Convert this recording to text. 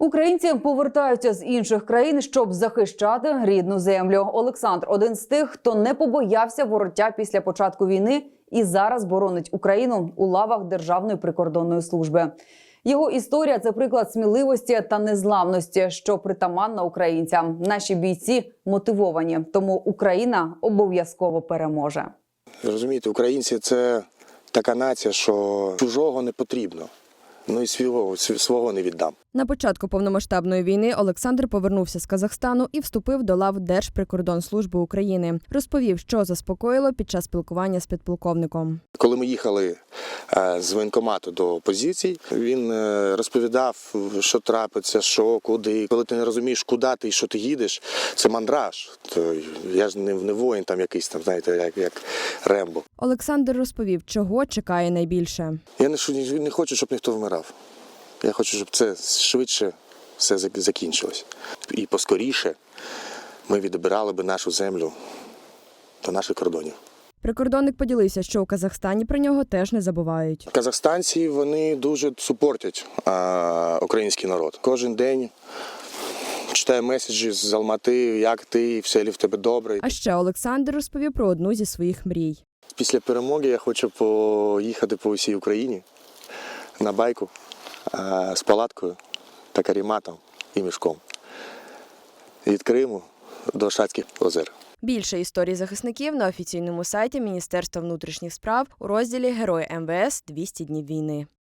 Українці повертаються з інших країн, щоб захищати рідну землю. Олександр один з тих, хто не побоявся вороття після початку війни і зараз боронить Україну у лавах Державної прикордонної служби. Його історія це приклад сміливості та незламності, що притаманна українцям. Наші бійці мотивовані, тому Україна обов'язково переможе. Розумієте, українці це така нація, що чужого не потрібно. Ну і свого, свого не віддам. На початку повномасштабної війни Олександр повернувся з Казахстану і вступив до лав Держприкордонслужби України. Розповів, що заспокоїло під час спілкування з підполковником. Коли ми їхали з воєнкомату до позицій, він е, розповідав, що трапиться, що, куди. Коли ти не розумієш, куди ти і що ти їдеш, це мандраж. То я ж не, не воїн там якийсь там, знаєте, як, як Рембо. Олександр розповів, чого чекає найбільше. Я не, не хочу, щоб ніхто вмирав. Я хочу, щоб це швидше все закінчилось. І поскоріше ми відбирали би нашу землю до наших кордонів. Прикордонник поділився, що у Казахстані про нього теж не забувають. Казахстанці вони дуже супортять а, український народ. Кожен день читаю меседжі з Алмати, як ти, все лі в тебе добре. А ще Олександр розповів про одну зі своїх мрій. Після перемоги я хочу поїхати по усій Україні на байку а, з палаткою та каріматом і мішком. Від Криму до Шацьких озер. Більше історій захисників на офіційному сайті Міністерства внутрішніх справ у розділі Герої МВС 200 днів війни.